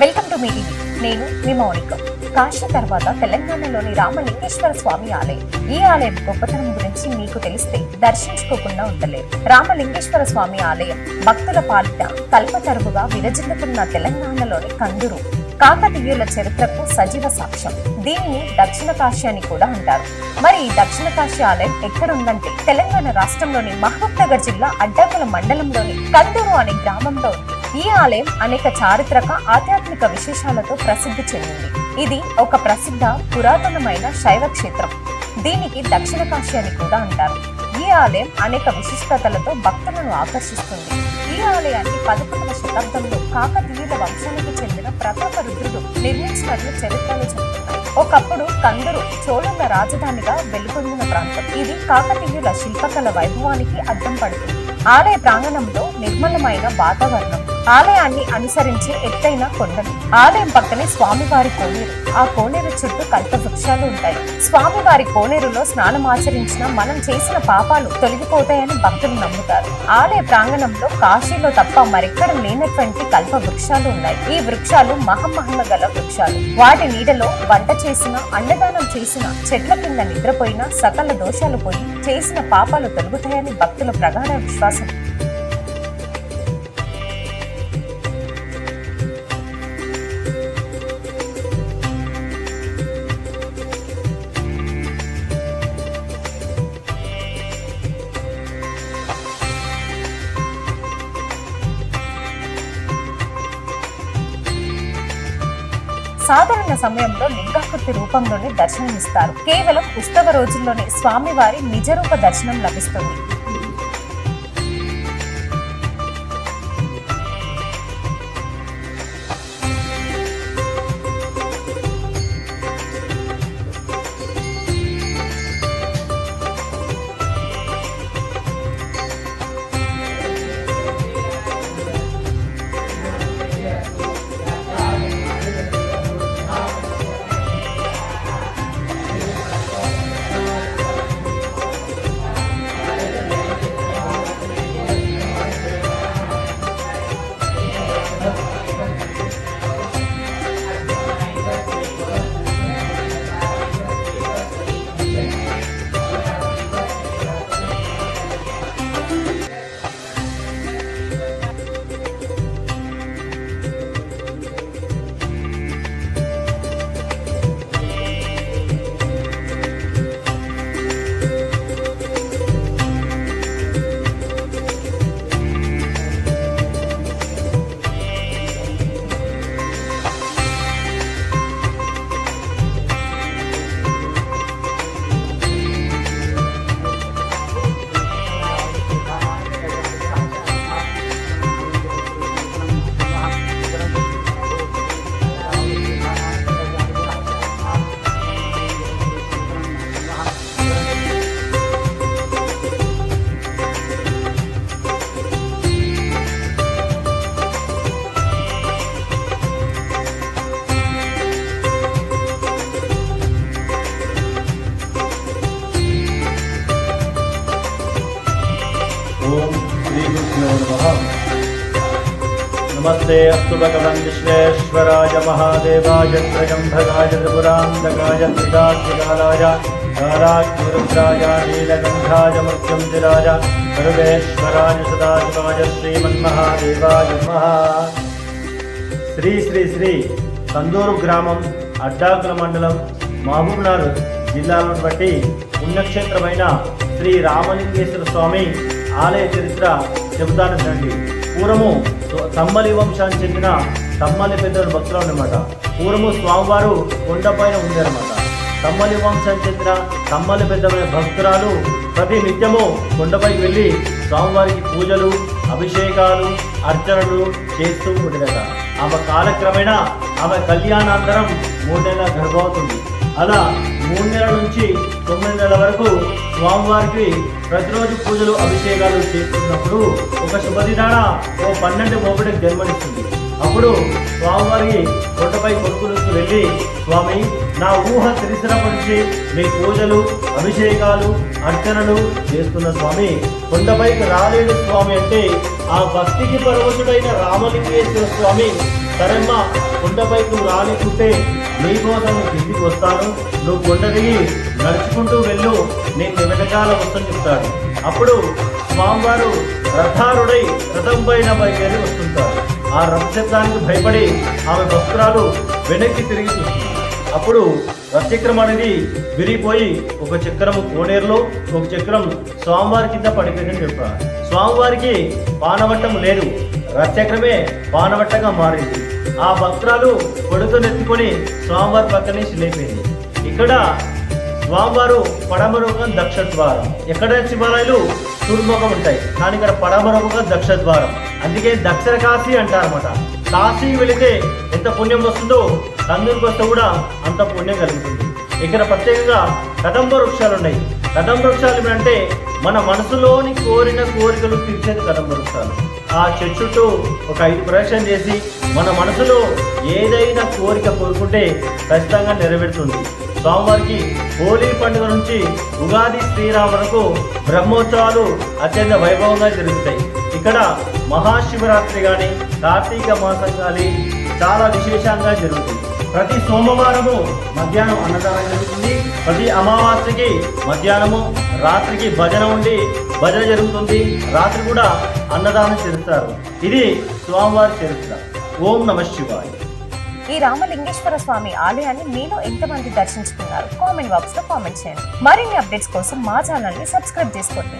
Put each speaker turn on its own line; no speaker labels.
Welcome to me TV. నేను మీ మౌనిక. కాశీ తర్వాత తెలంగాణలోని రామలింగేశ్వర స్వామి ఆలయం. ఈ ఆలయం గొప్పతనం గురించి మీకు తెలిస్తే దర్శించుకోకుండా ఉండలేదు రామలింగేశ్వర స్వామి ఆలయం భక్తుల పాలిట కల్పతరువుగా విరజిల్లుతున్న తెలంగాణలోని కందురు కాకతీయుల చరిత్రకు సజీవ సాక్ష్యం. దీనిని దక్షిణ కాశీ అని కూడా అంటారు. మరి ఈ దక్షిణ కాశీ ఆలయం ఎక్కడుందంటే తెలంగాణ రాష్ట్రంలోని మహబూబ్ నగర్ జిల్లా అడ్డంకుల మండలంలోని కందూరు అనే గ్రామంలో ఉంది. ఈ ఆలయం అనేక చారిత్రక ఆధ్యాత్మిక విశేషాలతో ప్రసిద్ధి చెందింది. ఇది ఒక ప్రసిద్ధ పురాతనమైన శైవ క్షేత్రం. దీనికి దక్షిణ కాశీ అని కూడా అంటారు. ఈ ఆలయం అనేక విశిష్టతలతో భక్తులను ఆకర్షిస్తుంది. ఈ ఆలయాన్ని పదకొండవ శతాబ్దంలో కాకతీయుల వంశానికి చెందిన ప్రతాపరుద్రుడు నిర్మించినట్లు చరిత్రలు చెబుతున్నాయి. ఒకప్పుడు కందరు చోళుల రాజధానిగా వెలుగొందిన ప్రాంతం. ఇది కాకతీయుల శిల్పకళ వైభవానికి అద్దం పడుతుంది. ఆలయ ప్రాంగణంలో నిర్మలమైన వాతావరణం ఆలయాన్ని అనుసరించి ఎత్తైన కొండలు. ఆలయం పక్కనే స్వామివారి కోనేరు. ఆ కోనేరు చుట్టూ కల్ప వృక్షాలు ఉంటాయి. స్వామివారి కోనేరులో స్నానం ఆచరించిన మనం చేసిన పాపాలు తొలగిపోతాయని భక్తులు నమ్ముతారు. ఆలయ ప్రాంగణంలో కాశీలో తప్ప మరెక్కడ లేనటువంటి కల్ప వృక్షాలు ఉన్నాయి. ఈ వృక్షాలు మహమహిమ గల వృక్షాలు. వాటి నీడలో వంట చేసిన అన్నదానం చేసిన చెట్ల కింద నిద్రపోయిన సకల దోషాలు పోయి చేసిన పాపాలు తొలుగుతాయని భక్తుల ప్రగాఢ విశ్వాసం. సాధారణ సమయంలో లింగాకృతి రూపంలోనే దర్శనమిస్తారు. కేవలం ఉత్సవ రోజుల్లోనే స్వామివారి నిజరూప దర్శనం లభిస్తుంది.
నమస్తే అస్తు భగవన్ విశ్వేశ్వరాయ మహాదేవాయ త్రయంభగాయ త్రిపురాంధకాయ త్రికాగ్నికాలాయ కాలాగ్నిరుద్రాయ నీలకంఠాయ మృత్యుంజరాయ సర్వేశ్వరాయ సదాశివాయ శ్రీమన్మహాదేవాయ నమః శ్రీ శ్రీ శ్రీ కందూరు గ్రామం అడ్డాకుల మండలం మహబూబ్నగర్ జిల్లాలను బట్టి పుణ్యక్షేత్రమైన శ్రీ రామలింగేశ్వర స్వామి ఆలయ చరిత్ర చెబుతాను రండి పూర్వము తమ్మలి వంశానికి చెందిన తమ్మలి పెద్దలు భక్తులు అన్నమాట. పూర్వము స్వామివారు కొండపైన ఉందన్నమాట తమ్మలి వంశానికి చెందిన తమ్మలి పెద్దమైన భక్తురాలు ప్రతి నిత్యము కొండపైకి వెళ్ళి స్వామివారికి పూజలు అభిషేకాలు అర్చనలు చేస్తూ ఉండేదట. ఆమె కాలక్రమేణా ఆమె కళ్యాణాంతరం మూడు నెలల గర్భవతుంది అలా మూడు నెలల నుంచి తొమ్మిది నెలల వరకు స్వామివారికి ప్రతిరోజు పూజలు అభిషేకాలు చేస్తున్నప్పుడు ఒక శుభదినాన ఓ పన్నెండు మోపిడికి జన్మనిస్తుంది. అప్పుడు స్వామివారి కొండపై కొడుకులకు వెళ్ళి స్వామి నా ఊహ తెలిసినప్పటి నుంచి మీ పూజలు అభిషేకాలు అర్చనలు చేస్తున్న స్వామి కొండపైకి రాలేడు స్వామి అంటే ఆ భక్తికి పరవశుడైన రామలింగేశ్వర స్వామి సరేమ్మా కొండపైకి నువ్వు రానికుంటే నీకోసం కిందికి వస్తాను. నువ్వు కొండ దిగి నడుచుకుంటూ వెళ్ళు నేను వెనకాల వస్తని చెప్తాడు. అప్పుడు స్వామివారు రథారుడై రథం పైన బయలుదేరి వస్తుంటారు. ఆ రథచక్రానికి భయపడి ఆమె భక్తురాలు వెనక్కి తిరిగి చూస్తుంది అప్పుడు రథచక్రం అనేది విరిగిపోయి ఒక చక్రం కోనేరులో ఒక చక్రం స్వామివారి కింద పడిపోయిందని చెప్పారు. స్వామివారికి పానవట్టం లేదు. రథచక్రమే పానవట్టగా మారింది. ఆ భక్తురాలు కొడుకునెత్తుకొని స్వామివారి పక్కనే శిలైపోయింది ఇక్కడ స్వామివారు పడమరముగా దక్ష ద్వారం ఎక్కడ శివాలయాలు? తూర్ముఖం ఉంటాయి. కానీ ఇక్కడ పడమరముగా దక్ష ద్వారం అందుకే దక్షిణ కాశీ అంటారన్నమాట. కాశీ వెళితే ఎంత పుణ్యం వస్తుందో కందూరుకు వస్తే కూడా అంత పుణ్యం కలుగుతుంది. ఇక్కడ ప్రత్యేకంగా కదంబ వృక్షాలు ఉన్నాయి. కదంబ వృక్షాలు అంటే మన మనసులోని కోరిన కోరికలు తీర్చేది కదంబ వృక్షాలు. ఆ చెట్టుతో ఒక ఐదు ప్రదక్షిణ చేసి మన మనసులో ఏదైనా కోరిక కోరుకుంటే ఖచ్చితంగా నెరవేరుతుంది. స్వామివారికి హోలీ పండుగ నుంచి ఉగాది శ్రీరామ వరకు బ్రహ్మోత్సవాలు అత్యంత వైభవంగా జరుగుతాయి. ఇక్కడ మహాశివరాత్రి కానీ కార్తీక మాసం కానీ చాలా విశేషంగా జరుగుతుంది. ప్రతి సోమవారము మధ్యాహ్నం అన్నదానం జరుగుతుంది. ప్రతి అమావాస్యకి మధ్యాహ్నము రాత్రికి భజన ఉండి భజన జరుగుతుంది. రాత్రి కూడా అన్నదానం చేస్తారు. ఇది స్వామివారి చరిత్ర. ఓం నమ శివాయ.
ఈ రామలింగేశ్వర స్వామి ఆలయాన్ని మీలో ఎంతమంది దర్శించుకున్నారు కామెంట్ బాక్స్లో కామెంట్ చేయండి. మరిన్ని అప్డేట్స్ కోసం మా ఛానల్ని సబ్స్క్రైబ్ చేసుకోండి.